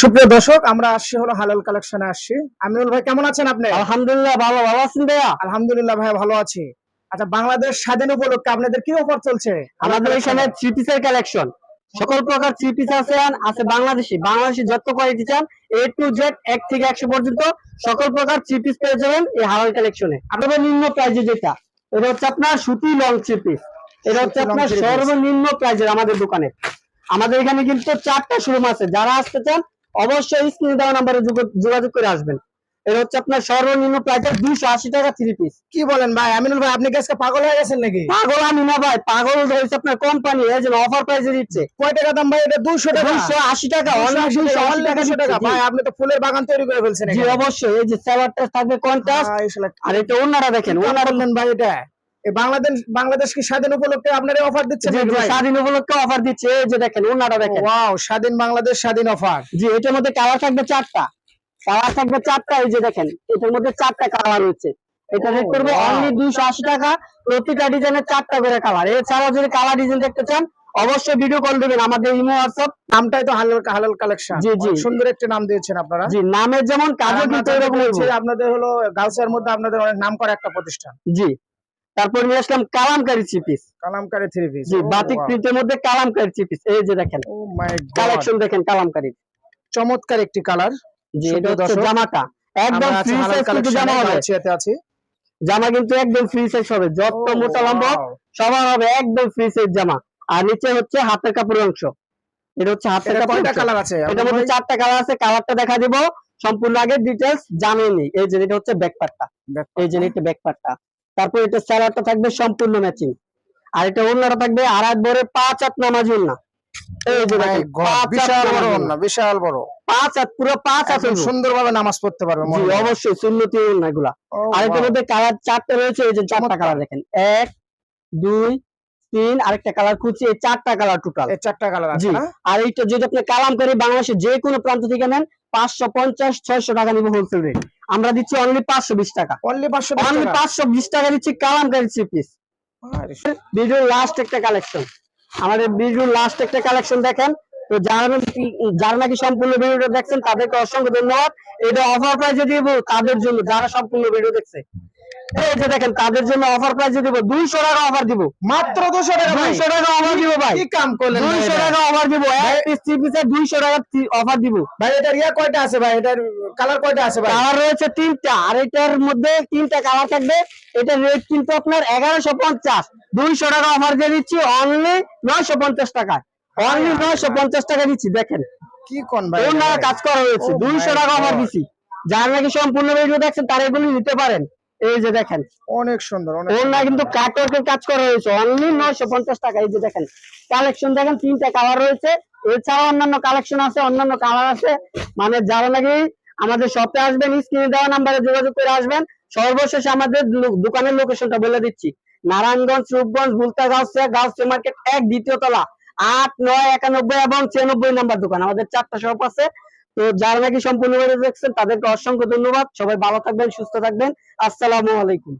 সুপ্রিয় দর্শক আমরা আসছি হলো হালাল কালেকশনে আসছি। ভাই কেমন আছেন আপনি? আলহামদুলিল্লাহ ভালো ভালো আছেন ভাইয়া? আলহামদুলিল্লাহ ভাই ভালো আছি। আচ্ছা বাংলাদেশ স্বাধীন উপলক্ষে আপনাদের কি অফার চলছে? আমাদের এখানে থ্রি পিসের কালেকশন সকল প্রকার থ্রি পিস আছে আছে বাংলাদেশি। বাংলাদেশি যত কোয়ালিটি চান এ টু জেড এক থেকে একশো পর্যন্ত সকল প্রকার থ্রি পিস পেয়ে যাবেন এই হালাল কালেকশনে আপনাদের নিম্ন প্রাইজে যেটা এটা হচ্ছে আপনার সুতি লং থ্রি পিস এটা হচ্ছে আপনার সর্বনিম্ন প্রাইজের আমাদের দোকানে। আমাদের এখানে কিন্তু চারটা শোরুম আছে। যারা আসতে চান অবশ্যই স্ক্রিনে দেওয়া নাম্বারে যোগাযোগ করে আসবেন। এটা হচ্ছে আপনার সর্বনিম্ন প্রাইজের দুইশো আশি টাকা থ্রি পিস কি বলেন ভাই? আমিনুল ভাই আপনি কি পাগল হয়ে গেছেন নাকি? পাগল আমি না ভাই পাগল হয়েছে আপনার কোম্পানি এই যে অফার প্রাইসে দিচ্ছে। কয় টাকা দাম ভাই? এটা দুশো টাকা। দুইশো আশি টাকা 280 অনলি দুইশো টাকা, আশি টাকা 200 টাকা। দিচ্ছে। ভাই আপনি তো ফুলের বাগান তৈরি করে ফেলছেন জি অবশ্যই এই যে স্যালাডটা থাকবে কন্ট্রাস্ট আর এটা ওনারা দেখেন ওনারা বললেন ভাই এটা? বাংলাদেশ বাংলাদেশ কি স্বাধীন উপলক্ষে আপনারা অফার দিচ্ছেন জি, নাকি জি, ভাই? স্বাধীন উপলক্ষে অফার দিচ্ছে। এই যে দেখেন ওনারা দেখেন। ওয়াও স্বাধীন বাংলাদেশ স্বাধীন অফার জি এটার মধ্যে কালার থাকবে চারটা। কালার থাকবে চারটা এই যে দেখেন এটার মধ্যে চারটা কালার রয়েছে। এটা রেট অনলি দুইশো আশি টাকা প্রতিটা ডিজাইনের চারটা করে কালার এছাড়াও যদি কালার ডিজাইন দেখতে চান অবশ্যই ভিডিও কল দেবেন আমাদের ইমো হোয়াটসঅ্যাপ নামটাই তো হালাল হালাল কালেকশন জি, জি। সুন্দর একটা নাম দিয়েছেন আপনারা। জি নামের যেমন কাজও কিন্তু আপনাদের এরকম আপনাদের হলো মধ্যে আপনাদের অনেক নাম করা একটা প্রতিষ্ঠান। জি। তারপর নিয়ে আসলাম Kalamkari three piece Kalamkari three piece জি বাতিক প্রিন্টের মধ্যে কালামকারী থ্রি পিস এই যে দেখেন ও মাই গড কালেকশন দেখেন কালামকারী। চমৎকার একটি কালার জি এটা হচ্ছে জামাটা। একদম ফ্রি সাইজ কিন্তু জামা হবে। গাউছিয়াতে আছি। জামা কিন্তু একদম ফ্রি সাইজ হবে। যত মোটা লম্বা সবার হবে একদম ফ্রি সাইজ জামা। আর নিচে হচ্ছে হাতের কাপড়ের অংশ। এটা হচ্ছে হাতের এটা কাপড় কয়টা কালার আছে? এটার মধ্যে চারটা কালার আছে কালারটা দেখা দিব। সম্পূর্ণ আগে ডিটেলস জানেনি এই যে এটা হচ্ছে ব্যাক পার্টটা এই যে এটা ব্যাক পার্টটা তারপর এটা স্যালাডটা থাকবে সম্পূর্ণ ম্যাচিং আর এটা অন্যটা থাকবে আর এক বরে পাঁচ আট নামাজি এই যে পাঁচ হাত বিশাল বড় নামাজি বিশাল বড়। পাঁচ হাত পুরো পাঁচ হাত একদম সুন্দরভাবে নামাজ পড়তে পারবে জি অবশ্যই সুন্নতি এগুলা আর এটার মধ্যে কালার চারটা রয়েছে এই যে চারটা কালার দেখেন। এক দুই তিন আরেকটা কালার খুঁজছি এই চারটা কালার টোটাল এই চারটা কালার আছে। আর এইটা যদি আপনি যে কোনো প্রান্ত থেকে নেন পাঁচশো পঞ্চাশ ছয়শো টাকা নিব হোলসেল রেট আমরা দিচ্ছি অনলি পাঁচশো বিশ টাকা। অনলি অনলি পাঁচশো বিশ টাকা দিচ্ছি কালামকারী থ্রি পিস লাস্ট একটা কালেকশন আমাদের ভিডিওর লাস্ট একটা কালেকশন দেখেন। তো যারা যারা নাকি সম্পূর্ণ ভিডিওটা দেখছেন তাদেরকে অসংখ্য ধন্যবাদ। এটা অফার প্রাইজে দিব তাদের জন্য যারা সম্পূর্ণ ভিডিও দেখছে। এই যে দেখেন তাদের জন্য অফার প্রাইজে দিব দুইশো টাকা অফার দিব। মাত্র দুশো টাকা ভাই। দুইশো টাকা অফার দিব ভাই। কি কাম করলেন ভাই দুইশো এটা? টাকা অফার দিব এক পিস থ্রি পিসে দুইশো টাকা অফার দিব। ভাই এটার ইয়া কয়টা আছে ভাই? এটার কালার কয়টা আছে ভাই? কালার রয়েছে তিনটা আর এটার মধ্যে তিনটা কালার থাকবে। এটার রেট কিন্তু আপনার এগারোশো পঞ্চাশ। দুইশো টাকা অফার দিয়ে দিচ্ছি অনলি নয়শো পঞ্চাশ টাকা অনলি নয়শো পঞ্চাশ টাকা দিচ্ছি দেখেন। কি কোন ভাই এটা? কাজ করা হয়েছে Oh দুইশো my টাকা অফার. দিচ্ছি যারা নাকি সম্পূর্ণ ভিডিও দেখছেন তারা এগুলি নিতে পারেন। এই যে দেখেন। অনেক সুন্দর অনেক ওর না কিন্তু কাটওয়ার্কের কাজ করা হয়েছে। অনলি নয়শো পঞ্চাশ টাকা এই যে দেখেন। কালেকশন দেখেন তিনটা কালার রয়েছে। এছাড়াও অন্যান্য কালেকশন আছে অন্যান্য কালার আছে। মানে যারা নাকি আমাদের শপে আসবেন স্ক্রিনে দেওয়া নাম্বারে যোগাযোগ করে আসবেন সর্বশেষ আমাদের দোকানের লোকেশনটা বলে দিচ্ছি। নারায়ণগঞ্জ রূপগঞ্জ ভুলতা গাউসিয়া গাউসিয়া মার্কেট এক দ্বিতীয় তলা আট নয় একানব্বই এবং ছিয়ানব্বই নাম্বার দোকান। আমাদের চারটা শপ আছে। তো যারা নাকি সম্পূর্ণ দেখছেন তাদেরকে অসংখ্য ধন্যবাদ। সবাই ভালো থাকবেন, সুস্থ থাকবেন। আসসালামু আলাইকুম।